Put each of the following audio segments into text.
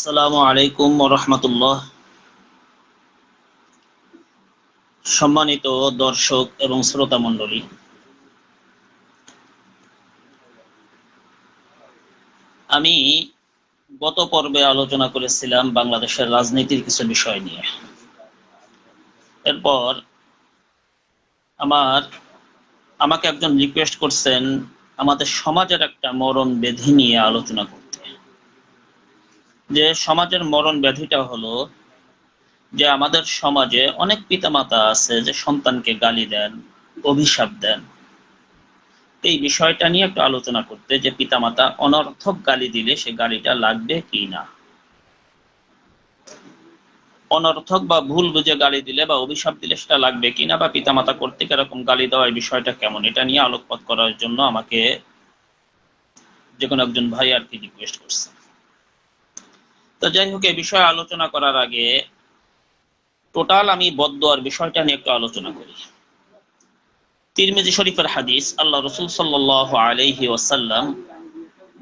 আসসালামু আলাইকুম রহমতুল্লাহ। সম্মানিত দর্শক এবং শ্রোতা মণ্ডলী, আমি গত পর্বে আলোচনা করেছিলাম বাংলাদেশের রাজনীতির কিছু বিষয় নিয়ে। এরপর আমার, আমাকে একজন রিকোয়েস্ট করছেন আমাদের সমাজের একটা মরণ বেধি নিয়ে আলোচনা করতে। যে সমাজের মরণ ব্যাধিটা হলো যে আমাদের সমাজে অনেক পিতামাতা আছে যে সন্তানকে গালি দেন, অভিশাপ দেন। এই বিষয়টা নিয়ে একটু আলোচনা করতে যে পিতামাতা অনর্থক গালি দিলে সে গালিটা লাগবে কি না? অনর্থক বা ভুল বুঝে গালি দিলে বা অভিশাপ দিলে সেটা লাগবে কিনা বা পিতামাতা কর্তৃক এরকম গালি দেওয়ার বিষয়টা কেমন? এটা নিয়ে আলোকপাত করার জন্য আমাকে যে কোনো একজন ভাই আর কি রিকোয়েস্ট করছে। তো যাই হোক, এই বিষয়ে আলোচনা করার আগে টোটাল আমি বদোয়ার বিষয়টা নিয়ে একটু আলোচনা করি। তিরমিজি শরীফের হাদিস আল্লাহ রসুল সাল্লাহ আলহি ওয়াসাল্লাম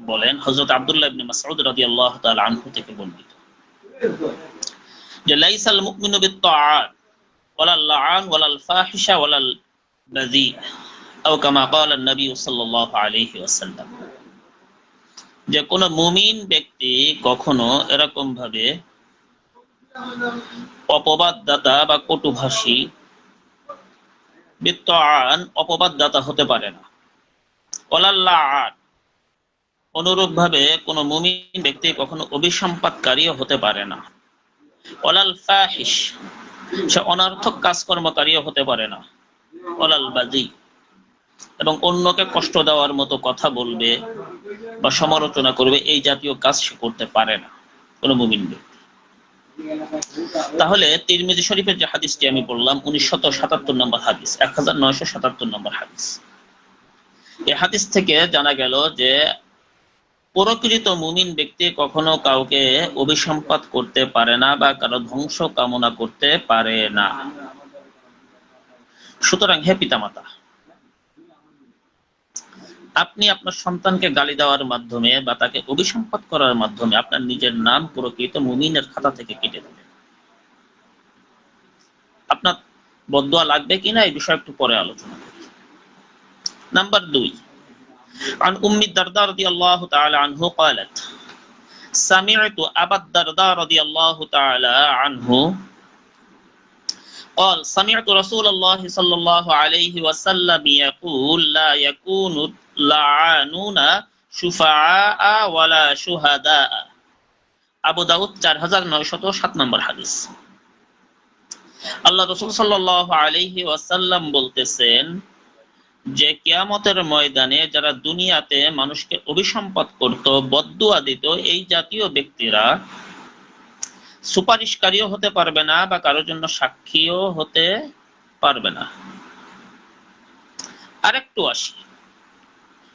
বলেন হজরত আবদুল্লাহ ইবনে মাসউদ রাদিয়াল্লাহু তাআলা আনহু থেকে বর্ণিত। যে, লাইসাল মুমিনু বিত্তাআত লাআন ফাহিশা আও কামা ক্বালা নবী সাল্লাল্লাহু আলাইহি ওয়াসাল্লাম। যে কোনো মুমিন ব্যক্তি কখনো এরকম ভাবে অপবাদদাতা বা কটুভাষী বিত্তান অপবাদদাতা হতে পারে না। ওলাল্লাহ অনুরূপ ভাবে কোনো মুমিন ব্যক্তি কখনো অভিসম্পাদকারীও হতে পারে না। ওলাল ফাহিস সে অনার্থক কাজকর্মকারীও হতে পারে না। ওলাল বাজি এবং অন্যকে কষ্ট দেওয়ার মতো কথা বলবে বা সমালোচনা করবে, এই জাতীয় কাজ সে করতে পারে না, কোনো মুমিন ব্যক্তি। তাহলে তিরমিজি শরীফের যে হাদিসটি আমি বললাম উনিশশত সাতাত্তর নম্বর হাদিস, এক হাজার নয়শো সাতাত্তর নম্বর হাদিস। এই হাদিস থেকে জানা গেল যে, প্রকৃত মুমিন ব্যক্তি কখনো কাউকে অভিসম্পাত করতে পারে না বা কারও ধ্বংস কামনা করতে পারে না। সুতরাং হে পিতামাতা আপনি আপনার সন্তানকে গালি দেওয়ার মাধ্যমে বা তাকে অভিসম্পাদ করার মাধ্যমে আপনার নিজের নাম প্রকৃত মুমিনের খাতা থেকে কেটে দেবেন আপনার বদুয়া লাগবে কিনা এই বিষয়ে একটু পরে আলোচনা করি নাম্বার দুই عن أم الدرداء رضي الله تعالى عنه قالت سمعت أبا الدرداء رضي الله تعالى عنه قال سمعت رسول الله صلى الله عليه وسلم يقول لا يكون লাআনুন শুফাআ ওয়ালা শুহাদা আবু দাউদ 4907 নম্বর হাদিস আল্লাহ রাসূল সাল্লাল্লাহু আলাইহি ওয়াসাল্লাম বলতেছেন যে কিয়ামতের ময়দানে যারা দুনিয়াতে মানুষকে অভিসম্পদ করত বদদুয়া দিত এই জাতীয় ব্যক্তিরা সুপারিশকারীও হতে পারবে না বা কারোর জন্য সাক্ষীও হতে পারবে না। আরেকটু আসি।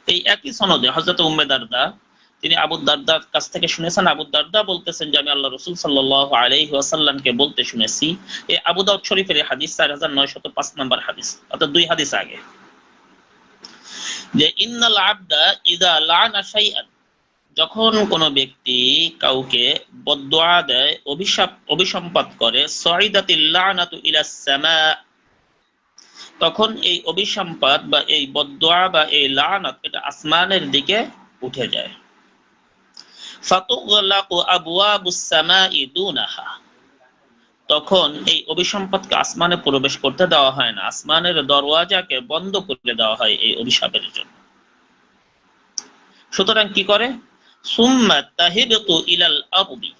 এই একই সনদে হজরত উম্মে দারদা, তিনি আবু দারদার কাছ থেকে শুনেছেন। আবু দারদা বলতেছেন যে, আমি আল্লাহ রসুল সাল্লাহ আলাইহি ওয়াসাল্লামকে বলতে শুনেছি। এই আবু দাউদ শরীফের হাদিস চার হাজার নয়শত পাঁচ নম্বর হাদিস, অর্থাৎ দুই হাদিস আগে। যে, ইন্নাল আবদা ইদা লানা শাইআন। যখন কোন ব্যক্তি কাউকে বদদুয়া দেয়, অভিশাপ অভিসম্পাদ করে তখন এই অভিসম্পাদ বা এই বদোয়া বা এই লানত এটা আসমানের দিকে উঠে যায়। তখন এই অভিসম্পদকে আসমানে প্রবেশ করতে দেওয়া হয় না। আসমানের দরওয়াজাকে বন্ধ করে দেওয়া হয় এই অভিশাপের জন্য। সুতরাং কি করে? সুম্মা তাহিবতু ইলাল আরদি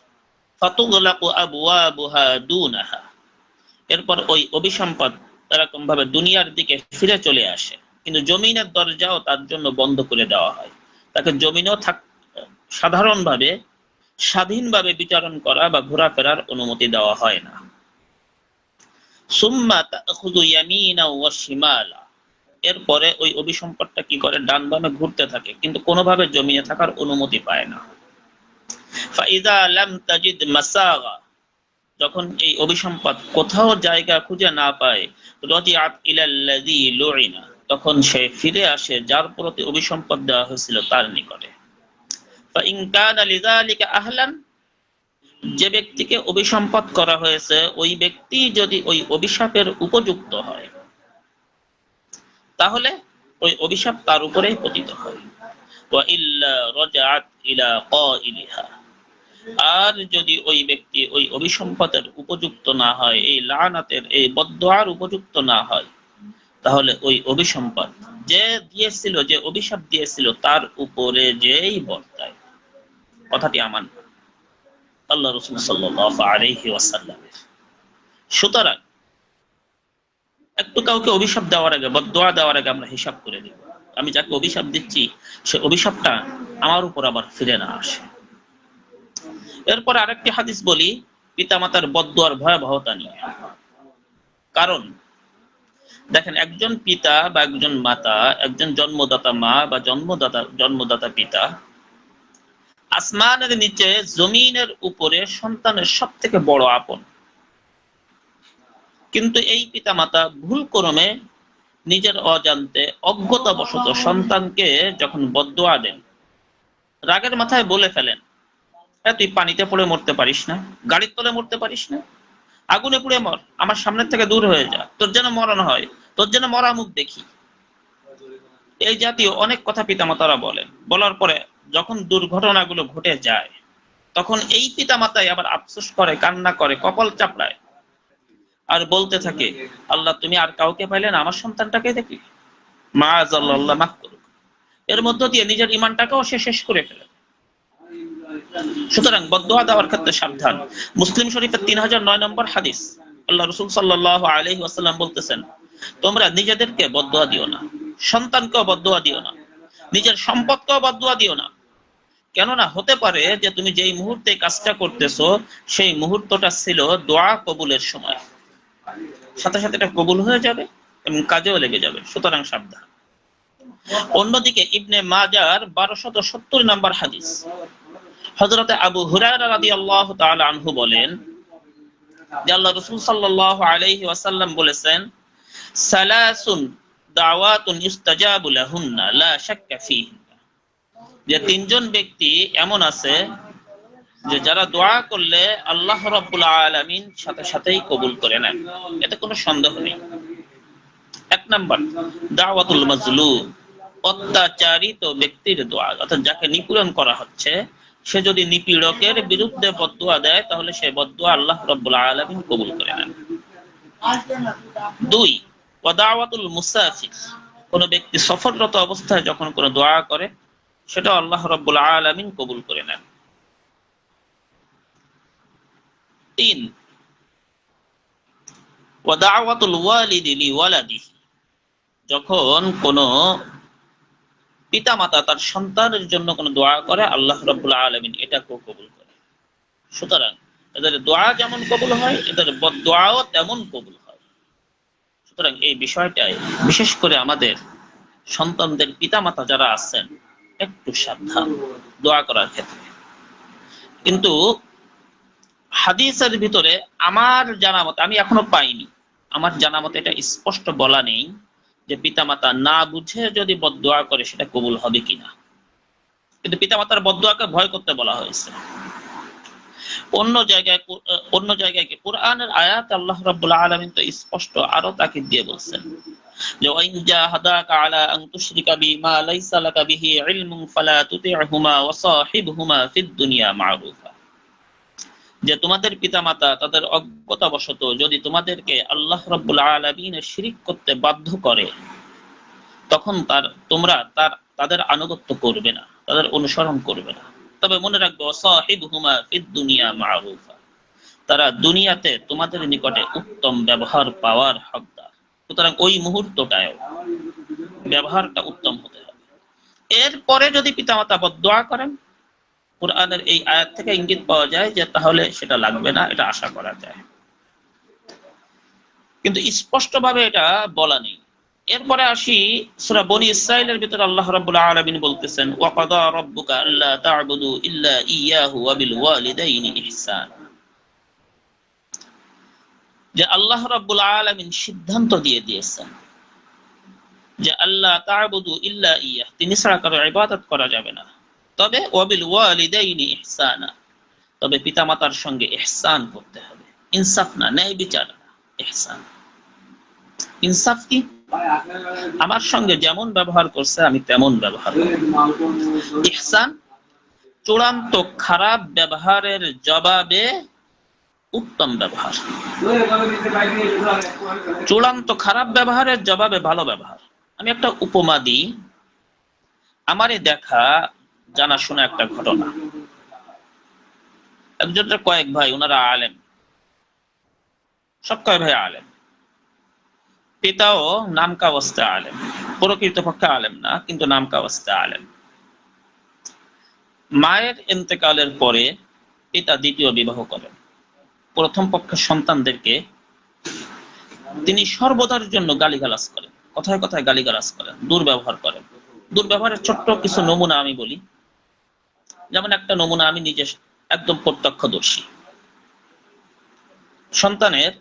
ফাতুগলাকু আবওয়াবুহা দুনাহা এরপর ওই অভিসম্পদ এরকম ভাবে দুনিয়ার দিকে ফিরে চলে আসে। কিন্তু জমিনের দরজাও তার জন্য বন্ধ করে দেওয়া হয়। তাকে জমিনও থাক সাধারণভাবে স্বাধীনভাবে বিচারণ করা বা ঘোরাফেরার অনুমতি দেওয়া হয় না। সুম্মা তাখুযু ইয়ামিনা ওয়া শিমালা। এরপরে ওই অভিসম্পদটা কি করে? ডান বামে ঘুরতে থাকে, কিন্তু কোনোভাবে জমিনে থাকার অনুমতি পায় না। যখন এই অভিসম্পদ কোথাও জায়গা খুঁজে না পায় তখন সে ফিরে আসে, যার প্রতি অভিসম্পদ দেওয়া হয়েছিল তার নিকটে। আহলান, যে ব্যক্তিকে অভিসম্পদ করা হয়েছে, ওই ব্যক্তি যদি ওই অভিশাপের উপযুক্ত হয় তাহলে ওই অভিশাপ তার উপরেই পতিত হয়। আর যদি ওই ব্যক্তি ওই অভিসম্পদের উপযুক্ত না হয়, এই লানাতের, এই বদোয়ার উপযুক্ত না হয়, তাহলে ওই অভিসম্পদ যে দিয়েছিল, যে অভিশাপ দিয়েছিল, তার উপরে যেই বর্তায়। কথাটি আমার আল্লাহ রসুল সাল্লাহ আলহি ওয়াসাল্লামের। সুতরাং একটু কাউকে অভিশাপ দেওয়ার আগে দোয়া দেওয়ার আগে আমরা হিসাব করে দিব আমি যাকে অভিশাপ দিচ্ছি, সে অভিশাপটা আমার উপর আবার ফিরে না আসে। এরপর আরেকটি হাদিস বলি, পিতামাতার বদুয়ার ভয়াবহতা নিয়ে। কারণ, দেখেন, একজন পিতা বা একজন মাতা, একজন জন্মদাতা মা বা জন্মদাতা জন্মদাতা পিতা, আসমানের নিচে জমিনের উপরে সন্তানের সব থেকে বড় আপন। কিন্তু এই পিতা মাতা ভুল ক্রমে নিজের অজান্তে অজ্ঞতাবশত সন্তানকে যখন বদোয়া দেন, রাগের মাথায় বলে ফেলেন হ্যাঁ তুই পানিতে পড়ে মরতে পারিস না, গাড়ির তলে মরতে পারিস না, আগুনে পুড়ে মর, আমার সামনের থেকে দূর হয়ে যা, তোর যেন মরণ হয়, তোর যেন মরা মুখ দেখি। এই জাতীয় অনেক কথা পিতামাতারা বলেন। বলার পরে যখন দুর্ঘটনাগুলো ঘটে যায়, তখন এই পিতামাতাই আবার আফসোস করে, কান্না করে, কপাল চাপড়ায়। আর বলতে থাকে, আল্লাহ, তুমি আর কাউকে পাইলে না, আমার সন্তানটাকে দেখি। মা আল্লাহ মাফ করুক। এর মধ্য দিয়ে নিজের ইমানটাকেও সে শেষ করে ফেলে। সুতরাং বদোয়া দেওয়ার ক্ষেত্রে সাবধান। মুসলিম শরীফের তিন হাজার নয় নম্বর হাদিস, আল্লাহ রসুল সাল্লাহ আলহি আসাল্লাম বলতেছেন, তোমরা নিজেদেরকে বদোয়া দিও না, সন্তানকেও বদোয়া দিও না, নিজের সম্পদকেও বদোয়া দিও না। কেননা হতে পারে যে তুমি যেই মুহূর্তে কাজটা করতেছো, সেই মুহূর্তটা ছিল দোয়া কবুলের সময়। সাথে সাথে এটা কবুল হয়ে যাবে এবং কাজেও লেগে যাবে। সুতরাং সাবধান। অন্যদিকে ইবনে মাজার বারোশত সত্তর নাম্বার হাদিস। হজরতে আবু হুরায়রা রাদিয়াল্লাহু তাআলা আনহু বলেন, যে আল্লাহ রাসূল সাল্লাল্লাহু আলাইহি ওয়াসাল্লাম বলেছেন, সালাসুন দাওয়াতুন ইস্তাজাবু লাহুন্না, লা শাক্কা যে তিনজন ব্যক্তি এমন আছে যে যারা দোয়া করলে আল্লাহ রাব্বুল আলামিন সাথে সাথেই কবুল করে নেন। এতে কোনো সন্দেহ নেই। এক নাম্বার, দাওয়াতুল মাজলুম, অত্যাচারিত ব্যক্তির দোয়া। অর্থাৎ যাকে নিপীড়ন করা হচ্ছে, সে যদি নিপীড়কের বিরুদ্ধে বদুয়া দেয়, তাহলে সে বদুয়া আল্লাহ রব্বুল আলমিন কবুল করে নেন। দুই ওয়াদাওয়াতুল মুসাফির। কোন ব্যক্তি সফররত অবস্থায় যখন কোনো দোয়া করে সেটা আল্লাহ রব্বুল আলমিন কবুল করে নেন। তিন। যখন কোনো পিতা মাতা তার সন্তানের জন্য কোনো দোয়া করে, আল্লাহ রব্বুল আলমিন এটাকেও কবুল করে। সুতরাং এদের দোয়া যেমন কবুল হয়, এদের দোয়াও তেমন কবুল হয়। সুতরাং এই বিষয়টাই বিশেষ করে আমাদের সন্তানদের পিতা মাতা যারা আছেন, একটু সাবধান দোয়া করার ক্ষেত্রে। কিন্তু হাদিসের ভিতরে আমার জানা মতে আমি এখনও পাইনি। আমার জানা মতে এটা স্পষ্ট বলা নেই যে পিতামাতা না বুঝে যদি বদোয়া করে সেটা কবুল হবে কিনা। কিন্তু পিতামাতার বদোয়াকে ভয় করতে বলা হয়েছে। অন্য জায়গায় অন্য জায়গায় কি কোরআনের আয়াত আল্লাহ রাব্বুল আলামিন তো স্পষ্ট আরও তাকে দিয়ে বলছেন যে ওয়াইন জাহাদাকা আলা আন তুশরিকা বিমা লাইসা লাকা বিহি ইলমুন ফালা তুতি'হুমা ওয়া সাহিবহুমা ফিদ দুনিয়া মা'রুফা। যে তোমাদের পিতামাতা তাদের অজ্ঞতাবশত যদি তোমাদেরকে আল্লাহ রব্বুল আলমিনের শিরিক করতে বাধ্য করে, তখন তার, তোমরা তার, তাদের আনুগত্য করবে না, তাদের অনুসরণ করবে না। তবে মনে রাখবে অসাহিব হুমা ফিদ দুনিয়া মারুফা। তারা দুনিয়াতে তোমাদের নিকটে উত্তম ব্যবহার পাওয়ার হকদার। সুতরাং ওই মুহূর্তটায় ব্যবহারটা উত্তম হতে হবে। এরপরে যদি পিতামাতা বদোয়া করেন কোরআনের এই আয়াত থেকে ইঙ্গিত পাওয়া যায় যে তাহলে সেটা লাগবে না, এটা আশা করা যায়। কিন্তু স্পষ্টভাবে এটা বলা নেই। এরপরে আসি সূরা বনি ইসরাইলের ভিতরে আল্লাহ রাব্বুল আলামিন বলতেছেন ওয়া কাদা রাব্বুকা আল্লা তা'বুদু ইল্লা ইয়াহু ওয়া বিল ওয়ালিদাইনি ইহসান। যে আল্লাহ রাব্বুল আলামিন সিদ্ধান্ত দিয়ে দিয়েছেন যে আল্লাহ তা'বুদু ইল্লা ইয়াহ তিনি ছাড়া কারও ইবাদত করা যাবে না। তবে ওয়াবিল ওয়ালিদাইনি ইহসানা, তবে পিতামাতার সঙ্গে এহসান করতে হবে। ইনসাফ না, ন্যায় বিচার না এহসান ইনসাফ কি? আমার সঙ্গে যেমন ব্যবহার করছে, আমি তেমন ব্যবহার ইহসান চূড়ান্ত খারাপ ব্যবহারের জবাবে উত্তম ব্যবহার। চূড়ান্ত খারাপ ব্যবহারের জবাবে ভালো ব্যবহার। আমি একটা উপমা দিই। আমারে দেখা জানাশোনা একটা ঘটনা। একজনের কয়েক ভাই ওনারা আলেম। সব কয় ভাই আলেম? পিতাও নামকা অবস্থায় আলেম। প্রকৃত পক্ষে আলেম না, কিন্তু নামকা অবস্থায় আলেম। মায়ের এন্তেকালের পরে পিতা দ্বিতীয় বিবাহ করেন। প্রথম পক্ষের সন্তানদেরকে তিনি সর্বদার জন্য গালিগালাজ করেন। কথায় কথায় গালিগালাজ করেন, দুর্ব্যবহার করেন। দুর্ব্যবহারের ছোট্ট কিছু নমুনা আমি বলি। যেমন একটা নমুনা আমি নিজে একদম প্রত্যক্ষদর্শী। সন্তানের,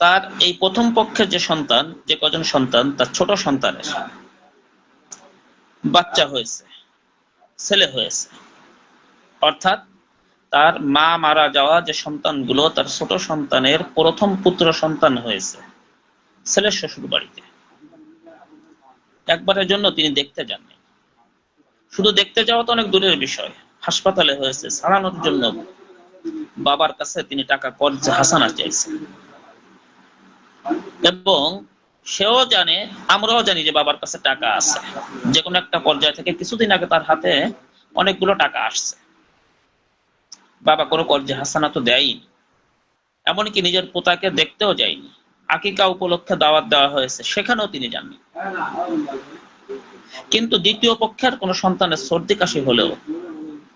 তার এই প্রথম পক্ষের যে সন্তান, যে কজন সন্তান, তার ছোট সন্তানের বাচ্চা হয়েছে, ছেলে হয়েছে। অর্থাৎ তার মা মারা যাওয়া যে সন্তানগুলো, তার ছোট সন্তানের প্রথম পুত্র সন্তান হয়েছে ছেলের শ্বশুর বাড়িতে একবারের জন্য তিনি দেখতে যাননি। শুধু দেখতে যাওয়া তো অনেক দূরের বিষয়। হাসপাতালে হয়েছে, সারানোর জন্য বাবার কাছে তিনি টাকা কর্জ হাসানা চাইছেন এবং সেও জানে, আমরাও জানি যে বাবার কাছে টাকা আছে। যে কোনো একটা পর্যায় থেকে কিছুদিন আগে তার হাতে অনেকগুলো টাকা আসছে। বাবা কোনো কর্জে হাসানা তো দেয়নি। এমনকি নিজের পোতাকে দেখতেও যায়নি। আকিকা উপলক্ষে দাওয়াত দেওয়া হয়েছে, সেখানেও তিনি যাননি। কিন্তু দ্বিতীয় পক্ষের কোন সন্তানের সর্দি কাশি হলেও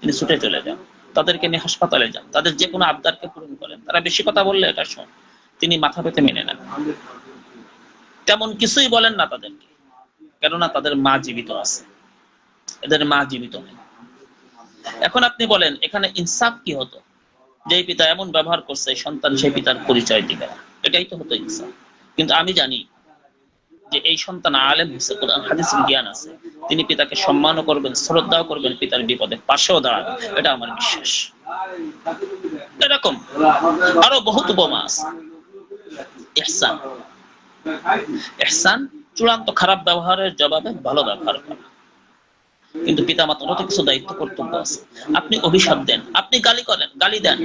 তিনি ছুটে চলে যান। তাদেরকে নিয়ে হাসপাতালে যান। তাদের যে কোনো আবদারকে পূরণ করেন। তারা বেশি কথা বললে, এটা শোন, তিনি মাথা পেতে মেনে নেন। তেমন কিছুই বলেন না তাদেরকে, কেননা তাদের মা জীবিত আছে। এদের মা জীবিত নেই। এখন আপনি বলেন, এখানে ইনসাফ কি হতো? যে পিতা এমন ব্যবহার করছে সন্তান সেই পিতার পরিচয় দিবে এটাই তো হতো ইনসাফ। কিন্তু আমি জানি যে এই সন্তান আলেম হচ্ছে কোরআন, হাদিস, জ্ঞান আছে, তিনি পিতাকে সম্মানও করবেন, শ্রদ্ধাও করবেন, পিতার বিপদে পাশেও দাঁড়াবেন এটা আমার বিশ্বাস। এরকম আরও বহুত উপমা আছে। ইহসান। ইহসান চূড়ান্ত খারাপ ব্যবহারের জবাবে ভালো ব্যবহার করা। কিন্তু পিতা মাতারও তো কিছু দায়িত্ব কর্তব্য আছে। আপনি অভিশাপ দেন, আপনি গালি করেন, গালি দেন।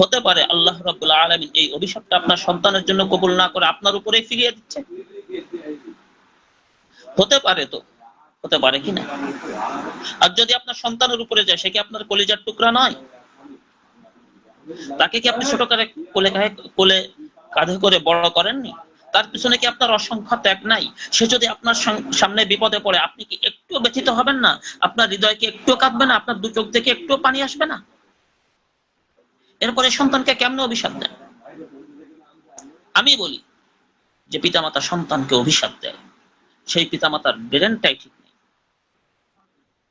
হতে পারে আল্লাহ রাব্বুল আলামিন এই অভিশাপটা আপনার সন্তানের জন্য কবুল না করে আপনার উপরে ফিরিয়ে দিচ্ছে। হতে পারে তো, হতে পারে কি না? আর যদি আপনার সন্তানের উপরে যায়, সে কি আপনার কলিজার টুকরা নয়? তাকে কি আপনি ছোট করে কোলে কোলে কাঁধে করে বড় করেননি? তার পিছনে কি আপনার অসংখ্য ত্যাগ নাই? সে যদি আপনার সামনে বিপদে পড়ে, আপনি কি একটু ব্যথিত হবেন না? আপনার হৃদয় কি একটু কাঁদবে না? আপনার দু চোখ থেকে একটু পানি আসবে না? এরপরে সন্তানকে কেমন অভিশাপ দেন আমি বলি যে পিতামাতা সন্তানকে অভিশাপ দেয়। সেই পিতামাতার ব্রেনটাই ঠিক নেই।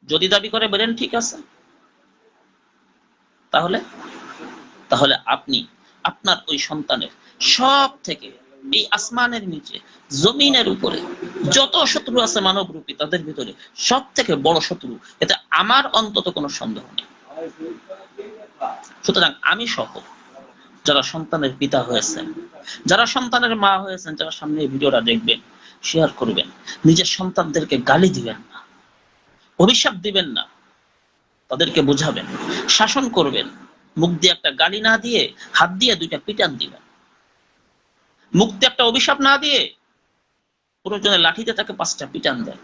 যদি দাবি করে ব্রেন ঠিক আছে, তাহলে তাহলে আপনি, আপনার ওই সন্তানের সব থেকে এই আসমানের নিচে, জমিনের উপরে যত শত্রু আছে মানব রূপী তাদের ভিতরে সব থেকে বড় শত্রু এটা আমার অন্তত কোনো সন্দেহ নেই। সুতরাং আমি সহ যারা সন্তানের পিতা হয়েছেন, যারা সন্তানের মা হয়েছেন, যারা সামনে ভিডিওটা দেখবেন শেয়ার করবেন। নিজের সন্তানদেরকে গালি দিবেন না, অভিশাপ দিবেন না, তাদেরকে বুঝাবেন, শাসন করবেন। মুখ দিয়ে একটা গালি না দিয়ে, হাত দিয়ে দুইটা পিটান দিবেন। মুখ দিয়ে একটা অভিশাপ না দিয়ে, প্রয়োজনে লাঠিতে তাকে পাঁচটা পিটান দেন।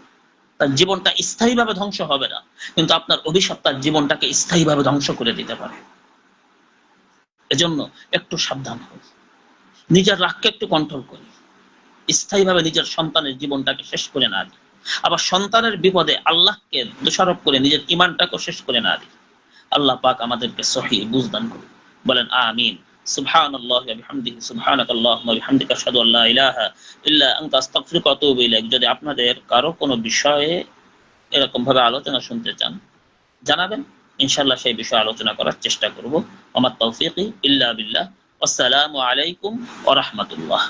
তার জীবনটা স্থায়ীভাবে ধ্বংস হবে না। কিন্তু আপনার অভিশাপ তার জীবনটাকে স্থায়ীভাবে ধ্বংস করে দিতে পারে। এজন্য একটু সাবধান হই নিজের রাগকে একটু কন্ট্রোল করি স্থায়ীভাবে নিজের সন্তানের জীবনটাকে শেষ করে না দিই আবার সন্তানের বিপদে আল্লাহকে দোষারোপ করে নিজের ইমানটাকে শেষ করে না দিই আল্লাহ পাক আমাদেরকে সহি বুঝদান করুন। বলেন, আমিন। سبحان الله وبحمده سبحانك اللهم وبحمدك اشهد ان لا اله الا انت استغفرك واتوب اليك যদি আপনাদের কারো কোনো বিষয়ে এরকম ভাবে আলোচনা শুনতে চান জানাবেন ইনশাআল্লাহ সেই বিষয়ে আলোচনা করার চেষ্টা করব আমার তৌফিক ইল্লা বিল্লাহ আসসালামু আলাইকুম ওয়া রাহমাতুল্লাহ